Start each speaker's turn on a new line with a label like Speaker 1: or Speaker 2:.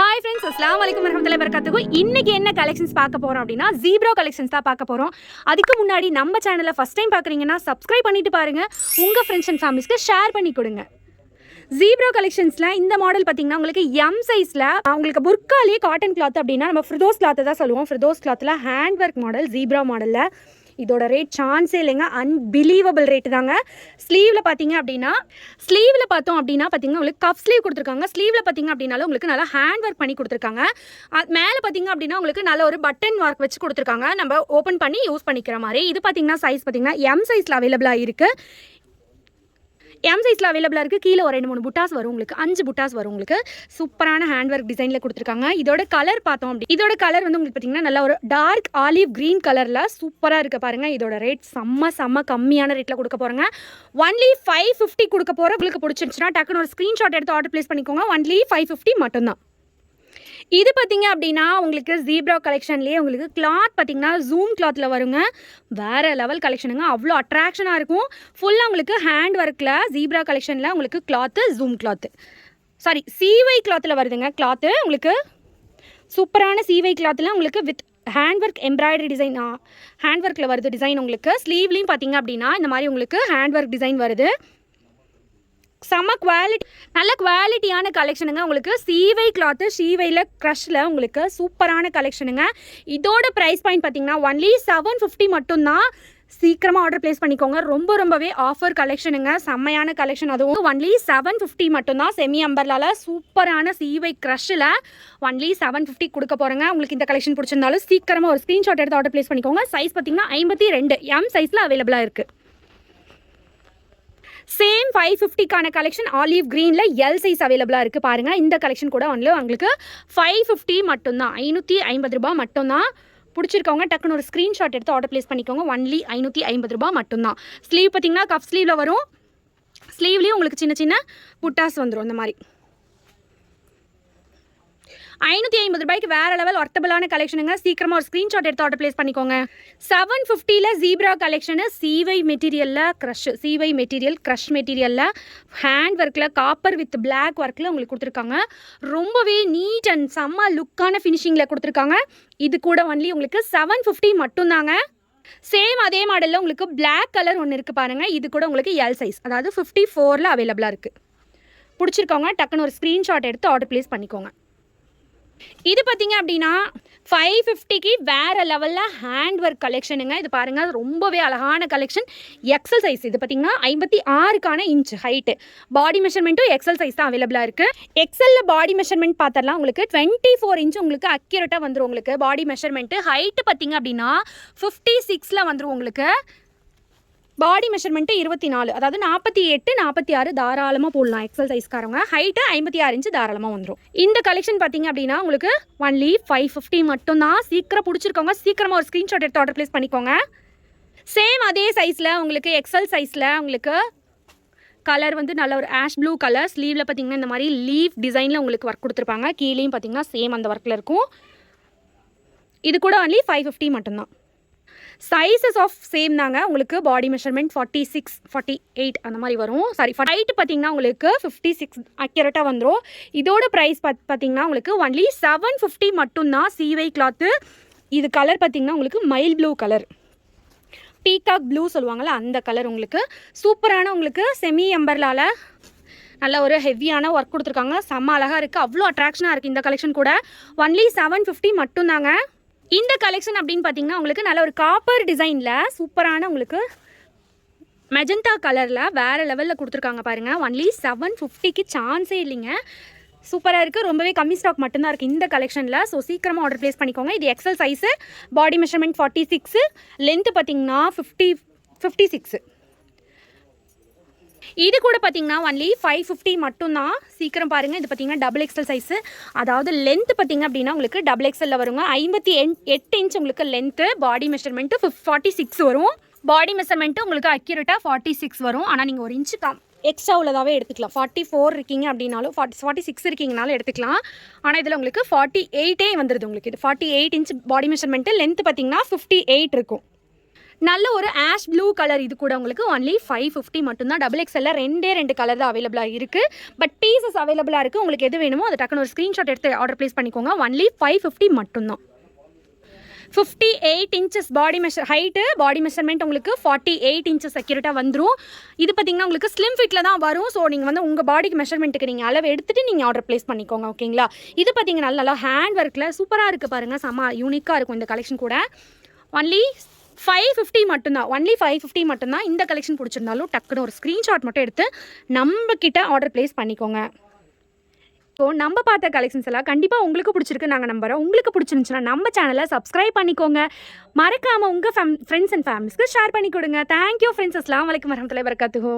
Speaker 1: Hi friends அஸ்லாம் வலைக்கம் வரமத்துல வரகாத்துக்கு இன்னைக்கு என்ன கலெக்ஷன்ஸ் பார்க்க போகிறோம் அப்படின்னா ஜீப்ரோ கலெக்ஷன்ஸ் தான் பார்க்க போகிறோம் அதுக்கு முன்னாடி நம்ம சேனலை ஃபஸ்ட் டைம் பார்க்குறீங்கன்னா சப்ஸ்கிரைப் பண்ணிட்டு பாருங்கள் உங்கள் ஃப்ரெண்ட்ஸ் அண்ட் ஃபேமிலிஸ்க்கு ஷேர் பண்ணி கொடுங்க. ஜீப்ரோ கலெக்ஷன்ஸில் இந்த மாடல் பார்த்தீங்கன்னா உங்களுக்கு எம் சைஸில் உங்களுக்கு புர்காலே காட்டன் கிளாத் அப்படின்னா நம்ம ஃப்ரிதோஸ் கிளாத்தை தான் சொல்லுவோம். ஃப்ரிதோஸ் கிளாத்தில் ஹேண்ட் ஒர்க் மாடல் ஜீப்ரா மாடலில் இதோட ரேட் சான்ஸே இல்லைங்க. அன்பிலீவபிள் ரேட்டு தாங்க. ஸ்லீவில் பார்த்தீங்க அப்படின்னா ஸ்லீவில் பார்த்தோம் அப்படின்னா பார்த்தீங்கன்னா உங்களுக்கு கப் ஸ்லீவ் கொடுத்துருக்காங்க. ஸ்லீவில் பார்த்தீங்க அப்படின்னாலும் உங்களுக்கு நல்லா ஹேண்ட் ஒர்க் பண்ணி கொடுத்துருக்காங்க. அது மேலே பார்த்தீங்க அப்படின்னா உங்களுக்கு நல்ல ஒரு பட்டன் ஒர்க் வச்சு கொடுத்துருக்காங்க. நம்ம ஓப்பன் பண்ணி யூஸ் பண்ணிக்கிற மாதிரி. இது பார்த்தீங்கன்னா சைஸ் பார்த்தீங்கன்னா எம் சைஸில் அவைலபிளாக இருக்குது எம் சைஸில் அவைலபிளாக இருக்குது கீழே ஒரு ரெண்டு மூணு புட்டாஸ் வரும் உங்களுக்கு. அஞ்சு புட்டாஸ் வரும் உங்களுக்கு. சூப்பரான ஹேண்ட் ஒர்க் டிசைனில் கொடுத்துருக்காங்க. இதோட கலர் பார்த்தோம் அப்படி. இதோட கலர் வந்து உங்களுக்கு பார்த்தீங்கன்னா நல்லா ஒரு டார்க் ஆலிவ் க்ரீன் கலரில் சூப்பராக இருக்க பாருங்க. இதோட ரேட் செம்ம செம்ம கம்மியான ரேட்டில் கொடுக்க போகிறேங்க ஒன்லி ஃபைவ் ஃபிஃப்டி கொடுக்க போகிற உங்களுக்கு பிடிச்சிருச்சுன்னா டக்குன்னு ஒரு ஸ்க்ரீன்ஷாட் எடுத்து ஆர்டர் ப்ளேஸ் பண்ணிக்கோங்க. ஒன்லி ஃபைவ் ஃபிஃப்டி மட்டும்தான். இது பார்த்தீங்க அப்படின்னா உங்களுக்கு ஜீப்ரா கலெக்ஷன்லேயே உங்களுக்கு கிளாத் பார்த்தீங்கன்னா ஜூம் கிளாத்தில் வருங்க. வேறு லெவல் கலெக்ஷனுங்க அவ்வளோ அட்ராக்ஷனாக இருக்கும். ஃபுல்லாக உங்களுக்கு ஹேண்ட் ஒர்க்கில் ஜீப்ரா கலெக்ஷனில் உங்களுக்கு கிளாத்து ஜூம் கிளாத்து சாரி சீவை கிளாத்தில் வருதுங்க கிளாத்து உங்களுக்கு சூப்பரான சீவை கிளாத்தில் உங்களுக்கு with hand work embroidery design hand ஒர்க்கில் வருது டிசைன் உங்களுக்கு. ஸ்லீவ்லேயும் பார்த்தீங்க அப்படின்னா இந்த மாதிரி உங்களுக்கு ஹேண்ட் ஒர்க் டிசைன் வருது. செம்ம குவாலிட்டி நல்ல குவாலிட்டியான கலெக்ஷனுங்க உங்களுக்கு சீவை கிளாத்து சீவையில் க்ரஷில் உங்களுக்கு சூப்பரான கலெக்ஷனுங்க இதோட ப்ரைஸ் பாயிண்ட் பார்த்தீங்கன்னா ஒன்லி செவன் ஃபிஃப்டி மட்டும்தான் சீக்கிரமாக ஆர்டர் ப்ளேஸ் பண்ணிக்கோங்க. ரொம்ப ரொம்பவே ஆஃபர் கலெக்ஷனுங்க செம்மையான கலெக்ஷன் அதுவும். ஒன்லி செவன் ஃபிஃப்டி மட்டும்தான் செமி அம்பர்லால சூப்பரான சீவை க்ரஷில் ஒன்லி செவன் ஃபிஃப்டி கொடுக்க போகிறேங்க உங்களுக்கு இந்த கலெக்ஷன் பிடிச்சிருந்தாலும் சீக்கிரமாக ஒரு ஸ்க்ரீன்ஷாட் எடுத்து ஆர்டர் ப்ளேஸ் பண்ணிக்கோங்க. சைஸ் பார்த்தீங்கன்னா ஐம்பத்தி ரெண்டு. எம் சைஸில் அவைலபிளாக இருக்குது சேம் ஃபைவ் ஃபிஃப்டிக்கான கலெக்ஷன் ஆலிவ் க்ரீனில் எல் சைஸ் அவைலபிளாக இருக்குது பாருங்கள் இந்த கலெக்ஷன் கூட ஒன்லி உங்களுக்கு ஃபைவ் ஃபிஃப்டி மட்டும்தான். ஐநூற்றி ஐம்பது ரூபாய் மட்டும்தான். பிடிச்சிருக்கவங்க டக்குன்னு ஒரு ஸ்க்ரீன்ஷாட் எடுத்து ஆர்டர் ப்ளேஸ் பண்ணிக்கோங்க. ஒன்லி ஐநூற்றி ஐம்பது ரூபாய் மட்டும்தான். ஸ்லீவ் பார்த்தீங்கன்னா கப் ஸ்லீவில் வரும். ஸ்லீவ்லேயும் உங்களுக்கு சின்ன சின்ன புட்டாஸ் வந்துடும் இந்த மாதிரி. ஐநூற்றி ஐம்பது ரூபாய்க்கு வேறு லெவல் ஒர்த்தபிளான கலெக்ஷனுங்க சீக்கிரமாக ஒரு ஸ்க்ரீன்ஷாட் எடுத்து ஆர்டர் ப்ளேஸ் பண்ணிக்கோங்க. செவன் ஃபிஃப்டியில் ஜீப்ரா கலெக்ஷனு சீவை மெட்டீரியலில் க்ரஷ் சீவை மெட்டீரியல் க்ரஷ் மெட்டீரியலில் ஹேண்ட் ஒர்க்கில் காப்பர் வித் பிளாக் ஒர்க்கில் உங்களுக்கு கொடுத்துருக்காங்க. ரொம்பவே நீட் அண்ட் செம்ம லுக்கான ஃபினிஷிங்கில் கொடுத்துருக்காங்க. இது கூட ஒன்லி உங்களுக்கு செவன் ஃபிஃப்டி மட்டும்தாங்க. சேம் அதே மாடலில் உங்களுக்கு பிளாக் கலர் ஒன்று இருக்குது பாருங்கள் இது கூட உங்களுக்கு எல் சைஸ் அதாவது ஃபிஃப்டி ஃபோரில் அவைலபிளாக இருக்குது பிடிச்சிருக்கவங்க டக்குன்னு ஒரு ஸ்க்ரீன்ஷாட் எடுத்து ஆர்டர் ப்ளேஸ் பண்ணிக்கோங்க. இது பார்த்தீங்க அப்படின்னா ஃபைவ் ஃபிஃப்டிக்கு வேறு லெவலில் ஹேண்ட் ஒர்க் கலெக்ஷனுங்க இது பாருங்கள் ரொம்பவே அழகான கலெக்ஷன் எக்ஸல் சைஸ் இது பார்த்தீங்கன்னா ஐம்பத்தி ஆறுக்கான இன்ச் ஹைட்டு பாடி மெஷர்மெண்ட்டும் எக்ஸல் சைஸ் தான் அவைலபிளாக இருக்குது எக்ஸலில் பாடி மெஷர்மெண்ட் பார்த்தரலாம் உங்களுக்கு டுவெண்ட்டி ஃபோர் இன்ச் உங்களுக்கு அக்யூரேட்டாக வந்துடும் உங்களுக்கு பாடி மெஷர்மெண்ட்டு ஹைட்டு பார்த்தீங்க அப்படின்னா ஃபிஃப்டி சிக்ஸில் வந்துடும் உங்களுக்கு பாடி மெஷர்மெண்ட்டு இருபத்தி நாலு அதாவது நாற்பத்தி எட்டு நாற்பத்தி ஆறு தாராளமாக போடலாம் எக்ஸல் சைஸ்காரவங்க ஹைட்டு ஐம்பத்தி ஆறு இன்ச்சு தாராளமாக வந்துடும் இந்த கலெக்ஷன் பார்த்தீங்க அப்படின்னா உங்களுக்கு ஒன்லி ஃபைவ் ஃபிஃப்டி மட்டும்தான். சீக்கிரம் பிடிச்சிருக்கவங்க சீக்கிரமாக ஒரு ஸ்க்ரீன்ஷாட் எடுத்து ஆர்டர் ப்ளேஸ் பண்ணிக்கோங்க. சேம் அதே சைஸில் உங்களுக்கு எக்ஸல் சைஸில் உங்களுக்கு கலர் வந்து நல்ல ஒரு ஆஷ் ப்ளூ கலர் ஸ்லீவில் பார்த்தீங்கன்னா இந்த மாதிரி லீவ் டிசைனில் உங்களுக்கு ஒர்க் கொடுத்துருப்பாங்க. கீழேயும் பார்த்தீங்கன்னா சேம் அந்த ஒர்க்கில் இருக்கும். இது கூட ஒன்லி ஃபைவ் ஃபிஃப்டி மட்டும்தான். சைஸஸ் ஆஃப் சேம் தாங்க. உங்களுக்கு body measurement forty six forty eight அந்த மாதிரி வரும். சாரி ஹைட் பார்த்தீங்கன்னா உங்களுக்கு ஃபிஃப்டி சிக்ஸ் அக்யூரேட்டாக வந்துடும் இதோட ப்ரைஸ் பத் பார்த்தீங்கன்னா உங்களுக்கு ஒன்லி செவன் ஃபிஃப்டி மட்டும்தான் சிவை கிளாத்து இது கலர் பார்த்தீங்கன்னா உங்களுக்கு மைல் ப்ளூ கலர் பீகாக் ப்ளூ சொல்லுவாங்கள்ல அந்த கலர் உங்களுக்கு சூப்பரான உங்களுக்கு செமி எம்பர்லால் நல்ல ஒரு ஹெவியான ஒர்க் கொடுத்துருக்காங்க. செம்ம அழகாக இருக்குது அவ்வளோ அட்ராக்ஷனாக இருக்குது இந்த கலெக்ஷன் கூட. ஒன்லி செவன் ஃபிஃப்டி மட்டும்தாங்க. இந்த கலெக்ஷன் அப்படின்னு பார்த்தீங்கன்னா உங்களுக்கு நல்ல ஒரு காப்பர் டிசைனில் சூப்பரான உங்களுக்கு மெஜந்தா கலரில் வேறு லெவலில் கொடுத்துருக்காங்க பாருங்கள் ஒன்லி செவன் ஃபிஃப்டிக்கு சான்ஸே இல்லைங்க. சூப்பராக இருக்குது ரொம்பவே கம்மி ஸ்டாக் மட்டும்தான் இருக்குது இந்த கலெக்ஷனில் ஸோ சீக்கிரமாக ஆர்டர் ப்ளேஸ் பண்ணிக்கோங்க. இது XL size body measurement forty six length பார்த்தீங்கன்னா ஃபிஃப்டி ஃபிஃப்டி சிக்ஸு இது கூட பார்த்தீங்கன்னா ஒன்லி ஃபைவ் ஃபிஃப்டி மட்டும்தான். சீக்கிரம் பாருங்கள் இது பார்த்தீங்கன்னா டபுள் எக்ஸல் சைஸு அதாவது லென்த் பார்த்தீங்க அப்படின்னா உங்களுக்கு டபுள் எக்ஸலில் வருங்க. ஐம்பத்தி எண் எட்டு இன்ச் உங்களுக்கு லென்த்து பாடி மெஷர்மெண்ட்டு ஃபிஃப் ஃபார்ட்டி சிக்ஸ் வரும். பாடி மெஷர்மெண்ட்டு உங்களுக்கு அக்யூரேட்டாக ஃபார்ட்டி சிக்ஸ் வரும். ஆனால் நீங்கள் ஒரு இன்ச்சு கம் எக்ஸ்ட்ரா உள்ளதாகவே எடுத்துக்கலாம். ஃபார்ட்டி ஃபோர் இருக்கீங்க அப்படின்னாலும் ஃபார்ட்டி ஃபார்ட்டி சிக்ஸ் இருக்கீங்கனாலும் எடுத்துக்கலாம். ஆனால் இதில் உங்களுக்கு ஃபார்ட்டி எயிட்டே வந்துடுது உங்களுக்கு. இது forty eight inch body measurement length பார்த்தீங்கன்னா ஃபிஃப்டி எயிட் இருக்கும். நல்ல ஒரு ஆஷ் ப்ளூ கலர் இது கூட உங்களுக்கு ஒன்லி ஃபைவ் ஃபிஃப்டி மட்டும்தான். டபுள் எக்ஸ்எல்ல ரெண்டே ரெண்டு கலர் தான் அவைலபிளாக இருக்குது பட் பீசஸ் அவைலபிளாக இருக்குது உங்களுக்கு எது வேணுமோ அதை டக்குன்னு ஒரு ஸ்க்ரீன்ஷாட் எடுத்து ஆர்டர் ப்ளேஸ் பண்ணிக்கோங்க. ஒன்லி ஃபைவ் ஃபிஃப்டி மட்டும்தான். Fifty eight inches body measure height body measurement உங்களுக்கு ஃபார்ட்டி எயிட் இன்ச்சஸ் செக்யூரிட்டாக வந்துடும் இது பார்த்தீங்கன்னா உங்களுக்கு ஸ்லிம் ஃபிட்டில் தான் வரும். ஸோ நீங்கள் வந்து உங்கள் பாடிக்கு மெஷர்மெண்ட்டுக்கு நீங்கள் அளவு எடுத்துகிட்டு நீங்கள் ஆர்டர் ப்ளேஸ் பண்ணிக்கோங்க ஓகேங்களா இது பார்த்தீங்கன்னா நல்லா ஹேண்ட் ஒர்க்கில் சூப்பராக இருக்குது பாருங்கள் செம்ம யூனிக்காக இருக்கும் இந்த கலெக்ஷன் கூட. ஒன்லி ஃபைவ் ஃபிஃப்டி மட்டும்தான். ஒன்லி ஃபைவ் ஃபிஃப்டி மட்டும்தான் இந்த கலெக்ஷன் பிடிச்சிருந்தாலும் டக்குன்னு ஒரு ஸ்க்ரீன்ஷாட் மட்டும் எடுத்து நம்ம ஆர்டர் ப்ளேஸ் பண்ணிக்கோங்க. ஸோ நம்ம பார்த்த கலெக்ஷன்ஸ் எல்லாம் கண்டிப்பாக உங்களுக்கு பிடிச்சிருக்கு நாங்கள் நம்புகிறோம் உங்களுக்கு பிடிச்சிருந்துச்சுன்னா நம்ம சேனலை சப்ஸ்கிரைப் பண்ணிக்கோங்க. மறக்காமல் உங்கள் ஃபேம் ஃப்ரெண்ட்ஸ் அண்ட் ஃபேமிலிஸ்க்கு ஷேர் பண்ணி கொடுங்க. தேங்க்யூ ஃப்ரெண்ட்ஸ் அஸ்லாம் வலைக்கம் வரமத்துல வரகாத்துகோ